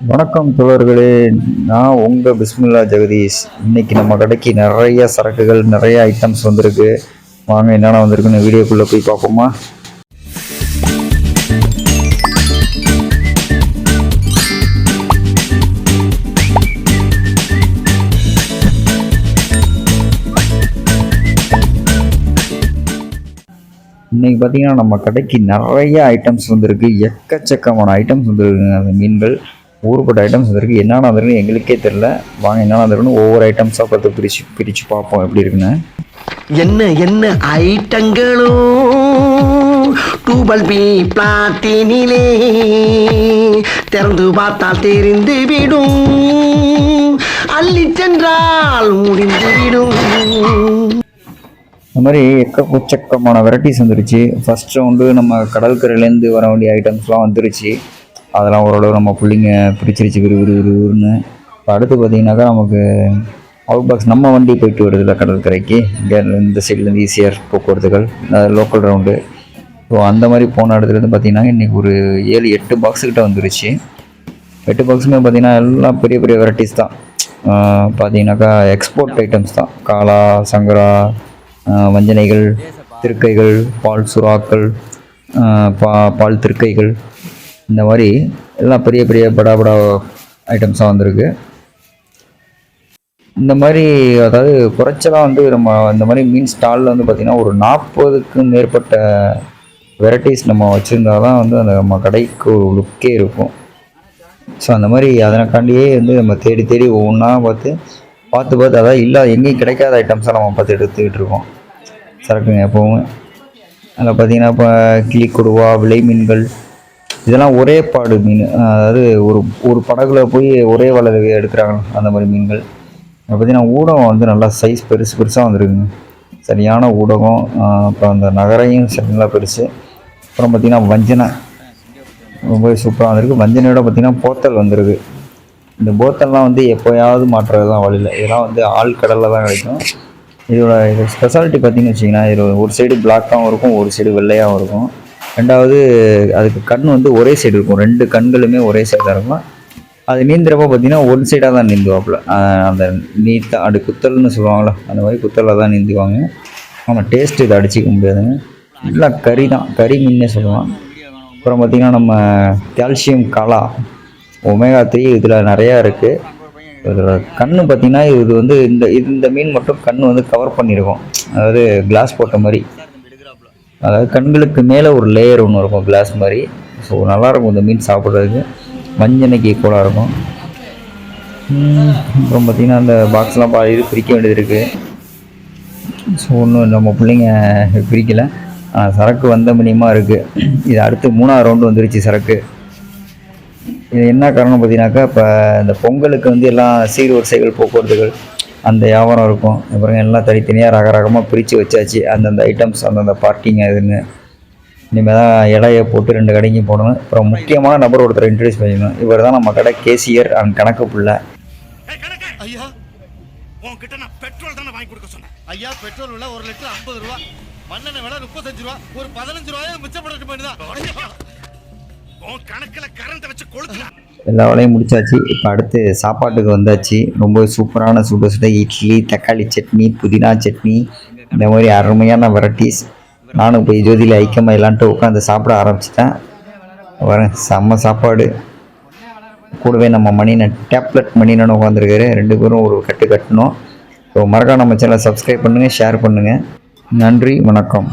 வணக்கம் தோழர்களே. நான் உங்கள் பிஸ்மில்லா ஜெகதீஷ். இன்றைக்கி நம்ம கடைக்கு நிறைய சரக்குகள் நிறைய ஐட்டம்ஸ் வந்திருக்கு. வாங்க என்னென்ன வந்திருக்குன்னு வீடியோக்குள்ளே போய் பார்ப்போமா? இன்றைக்கி பார்த்தீங்கன்னா நம்ம கடைக்கு நிறைய ஐட்டம்ஸ் வந்திருக்கு. எக்கச்சக்கமான ஐட்டம்ஸ் வந்துருக்குங்க. அந்த மீன்கள். ஊருப்பட்ட ஐட்டம்ஸ் வந்திருக்கு. என்னென்ன வந்திருக்கு எங்களுக்கே தெரில வாங்க என்னென்ன வந்திருக்குன்னு ஒவ்வொரு ஐட்டம்ஸாக பார்த்து பிரித்து பிரித்து பார்ப்போம் எப்படி இருக்குன்னு. என்ன என்ன ஐட்டங்களோ? டூபல் பி பிளாட்டினிலே திறந்து பார்த்தால் தெரிந்து விடும். அள்ளி சென்றால் முடிந்து விடும். இந்த மாதிரி எக்கச்சக்கமான வெரைட்டிஸ் வந்துருச்சு. ஃபர்ஸ்ட் ரவுண்டு நம்ம கடற்கரையிலேருந்து வர வேண்டிய ஐட்டம்ஸ்லாம் வந்துருச்சு. அதெல்லாம் ஓரளவு நம்ம பிள்ளைங்க பிடிச்சிருச்சு விறு விறு விருன்னு இப்போ அடுத்து பார்த்தீங்கன்னாக்கா நமக்கு அவுட் பாக்ஸ் நம்ம வண்டி போயிட்டு வருதுல கடற்கரைக்கு. இங்கே இந்த சைட்லேருந்து ஈஸியாக போக்குவரத்துகள் லோக்கல் ரவுண்டு ஸோ அந்த மாதிரி போன இடத்துலேருந்து பார்த்திங்கன்னா இன்றைக்கி ஒரு ஏழு எட்டு பாக்ஸுக்கிட்ட வந்துருச்சு. எட்டு பாக்ஸுமே பார்த்திங்கன்னா எல்லாம் பெரிய பெரிய வெரைட்டிஸ் தான். பார்த்தீங்கன்னாக்கா எக்ஸ்போர்ட் ஐட்டம்ஸ் தான். காலா சங்கரா வஞ்சனைகள் திருக்கைகள் பால் சுறாக்கள் பா பால் திருக்கைகள் இந்த மாதிரி எல்லாம் பெரிய பெரிய படா படா ஐட்டம்ஸாக வந்திருக்கு. இந்த மாதிரி அதாவது குறைச்சலாக வந்து நம்ம இந்த மாதிரி மீன் ஸ்டாலில் வந்து பார்த்திங்கன்னா ஒரு நாற்பதுக்கும் மேற்பட்ட வெரைட்டிஸ் நம்ம வச்சுருந்தா தான் வந்து அந்த நம்ம கடைக்கு ஒரு லுக்கே இருக்கும். ஸோ அந்த மாதிரி அதனைக்காண்டியே வந்து நம்ம தேடி தேடி ஒவ்வொன்றா பார்த்து பார்த்து பார்த்து அதாவது இல்லை எங்கேயும் கிடைக்காத ஐட்டம்ஸாக நம்ம பார்த்து எடுத்துக்கிட்டு இருக்கோம். சரக்குங்க எப்போவும். அதில் பார்த்தீங்கன்னா இப்போ கிளி கொடுவா விலை மீன்கள் இதெல்லாம் ஒரே பாடு மீன். அதாவது ஒரு ஒரு படகுல போய் ஒரே வலை எடுக்கிறாங்க. அந்த மாதிரி மீன்கள். இப்போ பார்த்தீங்கன்னா ஊடகம் வந்து நல்லா சைஸ் பெருசு பெருசாக வந்துருக்குங்க. சரியான ஊடகம். அப்புறம் அந்த நகரையும் சரி நல்லா பெருசு. அப்புறம் பார்த்திங்கன்னா வஞ்சனை. ரொம்ப சூப்பராக வந்திருக்கு. வஞ்சனையோட பார்த்திங்கன்னா போத்தல் வந்திருக்கு. இந்த போத்தல்லாம் வந்து எப்போயாவது மாற்றுறது தான் வழியில் இதெல்லாம் வந்து ஆள் கடலில் தான் கிடைக்கும். இதோட இது ஸ்பெஷாலிட்டி பார்த்தீங்கன்னு வச்சிங்கன்னா இது ஒரு சைடு பிளாக்காகவும் இருக்கும் ஒரு சைடு வெள்ளையாகவும் இருக்கும். ரெண்டாவது அதுக்கு கண் வந்து ஒரே சைடு இருக்கும். ரெண்டு கண்களுமே ஒரே சைடாக இருக்கும். அது நீந்துறப்ப பார்த்தீங்கன்னா ஒன் சைடாக தான் நீந்துவாப்புல. அந்த நீத்த அது குத்தல்னு சொல்லுவாங்கள்ல அந்த மாதிரி குத்தலில் தான் நீந்துவாங்க. ஆமாம் டேஸ்ட் இதை அடிச்சிக்க முடியாதுங்க. நல்லா கறி தான். கறி மீன்னே சொல்லலாம் அப்புறம் பார்த்திங்கன்னா நம்ம கால்சியம் கலா ஒமேகா த்ரீ இதில் நிறையா இருக்குது இதில் கண் பார்த்திங்கன்னா இது வந்து இந்த இது இந்த மீன் மட்டும் கண் வந்து கவர் பண்ணியிருக்கோம் அதாவது கிளாஸ் போட்ட மாதிரி. அதாவது கண்களுக்கு மேலே ஒரு லேயர் ஒன்று இருக்கும் கிளாஸ் மாதிரி. ஸோ நல்லாயிருக்கும் இந்த மீன் சாப்பிட்றதுக்கு. மஞ்சனைக்கு ஈக்குவலாக இருக்கும். அப்புறம் பார்த்திங்கன்னா அந்த பாக்ஸ்லாம் பா இது பிரிக்க வேண்டியது இருக்குது ஸோ ஒன்றும் நம்ம பிள்ளைங்க பிரிக்கலை. ஆனால் சரக்கு வந்த மணியமாக இருக்குது இது அடுத்து மூணாவது ரவுண்டு வந்துருச்சு சரக்கு. இது என்ன காரணம் பார்த்தீங்கன்னாக்கா இப்போ இந்த பொங்கலுக்கு வந்து எல்லாம் சீர்வரிசைகள் போக்குவரத்துகள் அந்த வியாபாரம் இருக்கும். அப்புறம் எல்லாம் தனித்தனியாக ரக ரகமாக பிரித்து வச்சாச்சு. அந்தந்த ஐட்டம்ஸ் அந்தந்த பார்க்கிங் அதுன்னு இனிமேல் தான் இலையை போட்டு ரெண்டு கடைக்கும் போடணும். அப்புறம் முக்கியமான நபர் ஒருத்தர் இன்ட்ரடியூஸ் பண்ணிக்கணும் இவர் தான் நம்ம கடை கேசியர் அண்ட் கணக்கு பிள்ளை கணக்கு. உன்கிட்ட நான் பெட்ரோல் தானே வாங்கி கொடுக்க சொன்னேன். ஐயா பெட்ரோல் விலை ஒரு லிட்டர் ஐம்பது ரூபா. மண்ணெண்ணெய் விலை முப்பத்தஞ்சு ரூபா. ஒரு பதினஞ்சு ரூபாயை மிச்சப்படுத்த வேண்டியதான் உன் கணக்குல கரண்ட் வச்சு கொளுத்துறா எல்லா வேலையும் முடிச்சாச்சு. இப்போ அடுத்து சாப்பாட்டுக்கு வந்தாச்சு. ரொம்ப சூப்பரான சுட சுட இட்லி தக்காளி சட்னி புதினா சட்னி இந்த மாதிரி அருமையான வெரைட்டிஸ் நானும் போய் ஜோதியில் ஐக்கியமாக இல்லான்ட்டு உட்காந்து சாப்பிட ஆரம்பிச்சிட்டேன். வரேன் செம்ம சாப்பாடு. கூடவே நம்ம மணினன் டேப்லெட் மணினன் உட்காந்துருக்காரு ரெண்டு பேரும் ஒரு கட்டு கட்டணும். ஸோ மறக்காம நம்ம சேனலை சப்ஸ்கிரைப் பண்ணுங்கள் ஷேர் பண்ணுங்கள் நன்றி வணக்கம்.